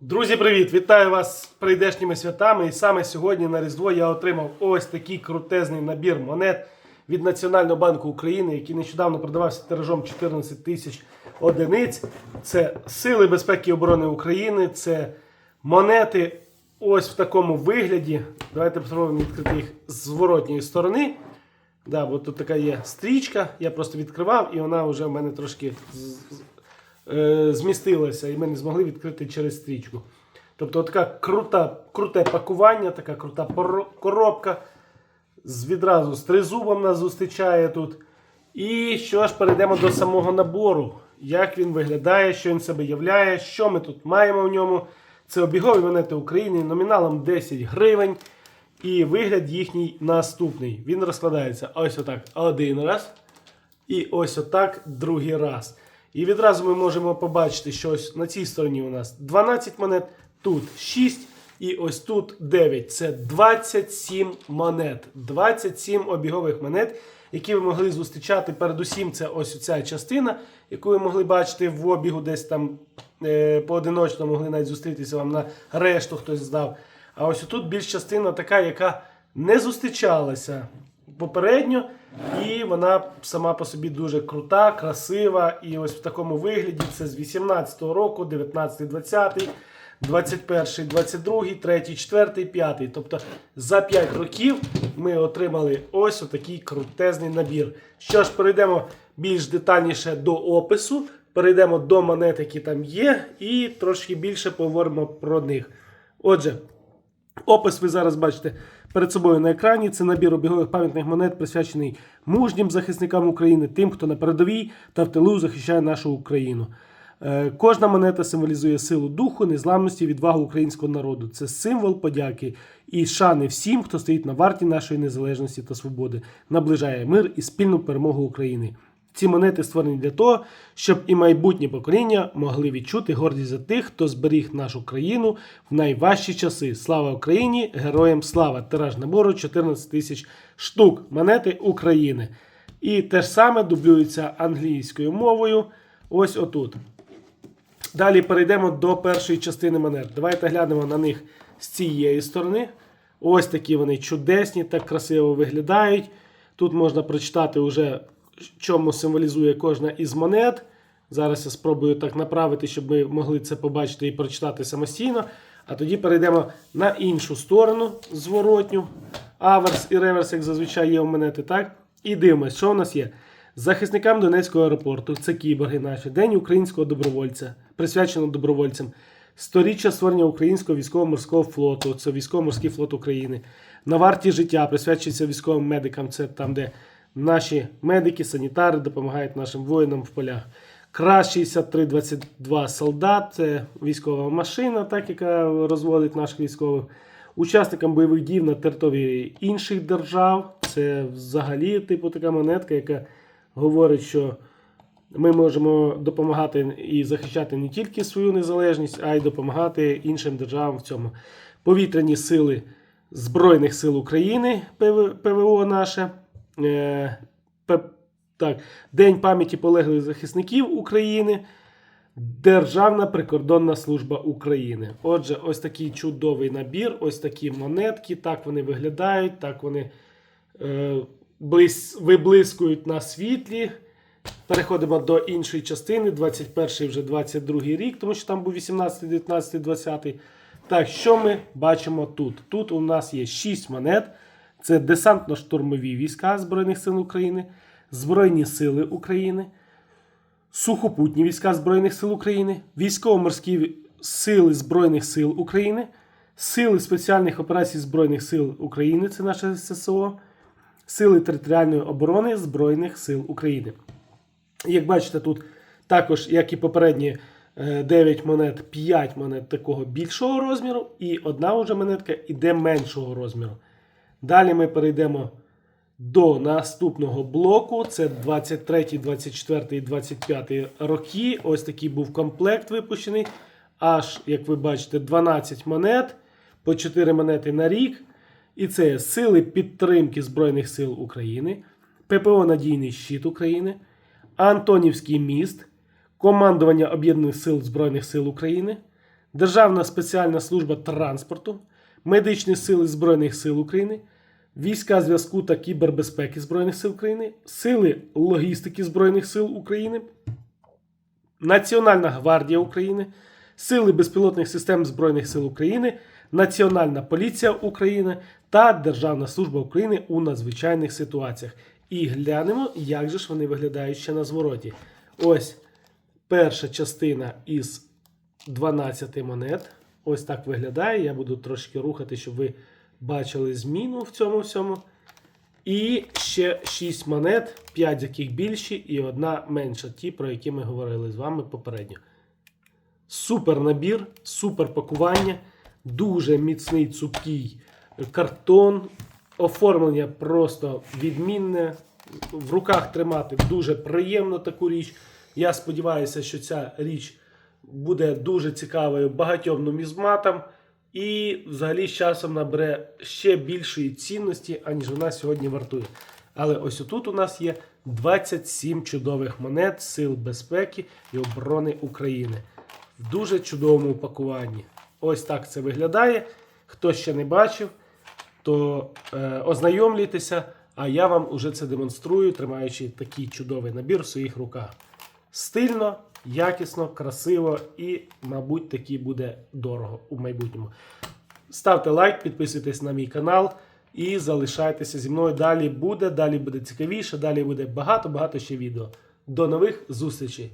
Друзі, привіт! Вітаю вас з прийдешніми святами. І саме сьогодні на Різдво я отримав ось такий крутезний набір монет від Національного банку України, який нещодавно продавався тиражом 14 тисяч одиниць. Це Сили безпеки і оборони України, це монети ось в такому вигляді. Давайте спробуємо відкрити їх з зворотньої сторони. Да, бо тут така є стрічка, я просто відкривав, і вона вже в мене трошки е, змістилася, і ми не змогли відкрити через стрічку. Тобто така крута, круте пакування, така крута коробка. З відразу з тризубом нас зустрічає тут. І що ж, перейдемо до самого набору. Як він виглядає, що він себе являє, що ми тут маємо в ньому. Це обігові монети України номіналом 10 гривень. І вигляд їхній наступний. Він розкладається ось отак один раз. І ось отак другий раз. І відразу ми можемо побачити, що ось на цій стороні у нас 12 монет, тут 6 і ось тут 9. Це 27 монет. 27 обігових монет, які ви могли зустрічати. Передусім, це ось ця частина, яку ви могли бачити в обігу, десь там е, поодиночно могли навіть зустрітися вам на решту хтось здав. А ось тут більш частина така, яка не зустрічалася попередньо, і вона сама по собі дуже крута, красива. І ось в такому вигляді це з 18-го року, 19, 20, 21, 22, 3, 4, 5. Тобто за 5 років ми отримали ось отакий крутезний набір. Що ж, перейдемо більш детальніше до опису. Перейдемо до монет, які там є, і трошки більше поговоримо про них. Отже, Опис ви зараз бачите перед собою на екрані. Це набір обігових пам'ятних монет, присвячений мужнім захисникам України, тим, хто на передовій та в тилу захищає нашу Україну. Е, Кожна монета символізує силу духу, незламності, і відвагу українського народу. Це символ подяки і шани всім, хто стоїть на варті нашої незалежності та свободи, наближає мир і спільну перемогу України. Ці монети створені для того, щоб і майбутні покоління могли відчути гордість за тих, хто зберіг нашу країну в найважчі часи. Слава Україні! Героям слава! Тираж набору 14 тисяч штук монети України. І те ж саме дублюється англійською мовою. Ось отут. Далі перейдемо до першої частини монет. Давайте глянемо на них з цієї сторони. Ось такі вони чудесні, так красиво виглядають. Тут можна прочитати вже, чому символізує кожна із монет. Зараз я спробую так направити, щоб ми могли це побачити і прочитати самостійно. А тоді перейдемо на іншу сторону, зворотню. Аверс і реверс, як зазвичай є у монети, так? І дивимось, що у нас є. Захисникам Донецького аеропорту, це кіборги наші, День українського добровольця, присвячено добровольцям. Сторіччя створення українського військово-морського флоту, це військово-морський флот України. На варті життя присвячується військовим медикам, це там, де наші медики, санітари допомагають нашим воїнам в полях. Крас 6322 солдат, це військова машина, так, яка розводить наших військових. Учасникам бойових дій на території інших держав. Це взагалі типу така монетка, яка говорить, що ми можемо допомагати і захищати не тільки свою незалежність, а й допомагати іншим державам в цьому. Повітряні сили Збройних сил України, ПВО наше. Е, так, День пам'яті полеглих захисників України. Державна прикордонна служба України. Отже, ось такий чудовий набір, ось такі монетки. Так вони виглядають, так вони е, блис, виблискують на світлі. Переходимо до іншої частини, 21 вже 22 рік, тому що там був 18, 19, 20. Так, що ми бачимо тут? Тут у нас є 6 монет. Це десантно-штурмові війська Збройних сил України, Збройні сили України, Сухопутні війська Збройних сил України, Військово-морські сили Збройних сил України, Сили спеціальних операцій Збройних сил України, це наше ССО, Сили територіальної оборони Збройних сил України. Як бачите, тут також, як і попередні 9 монет, 5 монет такого більшого розміру, і одна вже монетка іде меншого розміру. Далі ми перейдемо до наступного блоку. Це 23, 24 і 25 роки. Ось такий був комплект випущений. Аж, як ви бачите, 12 монет, по 4 монети на рік. І це Сили підтримки Збройних сил України, ППО Надійний щит України, Антонівський міст, Командування Об'єднаних сил Збройних сил України, Державна спеціальна служба транспорту, Медичні сили Збройних сил України, Війська зв'язку та кібербезпеки Збройних сил України, Сили логістики Збройних сил України, Національна гвардія України, Сили безпілотних систем Збройних сил України, Національна поліція України та Державна служба України у надзвичайних ситуаціях. І глянемо, як же ж вони виглядають ще на звороті. Ось перша частина із 12 монет. Ось так виглядає. Я буду трошки рухати, щоб ви бачили зміну в цьому всьому. І ще 6 монет, 5 з яких більші, і одна менша, ті, про які ми говорили з вами попередньо. Супер набір, супер пакування, дуже міцний цупкий картон. Оформлення просто відмінне. В руках тримати дуже приємно таку річ. Я сподіваюся, що ця річ буде дуже цікавою багатьом нумізматам і взагалі з часом набере ще більшої цінності, аніж вона сьогодні вартує. Але ось отут у нас є 27 чудових монет Сил безпеки і оборони України в дуже чудовому упакуванні. Ось так це виглядає. Хто ще не бачив, то е, ознайомлюйтеся, а я вам уже це демонструю, тримаючи такий чудовий набір в своїх руках. Стильно, якісно, красиво і, мабуть, таки буде дорого у майбутньому. Ставте лайк, підписуйтесь на мій канал і залишайтеся зі мною. Далі буде, далі буде цікавіше, далі буде багато-багато ще відео. До нових зустрічей!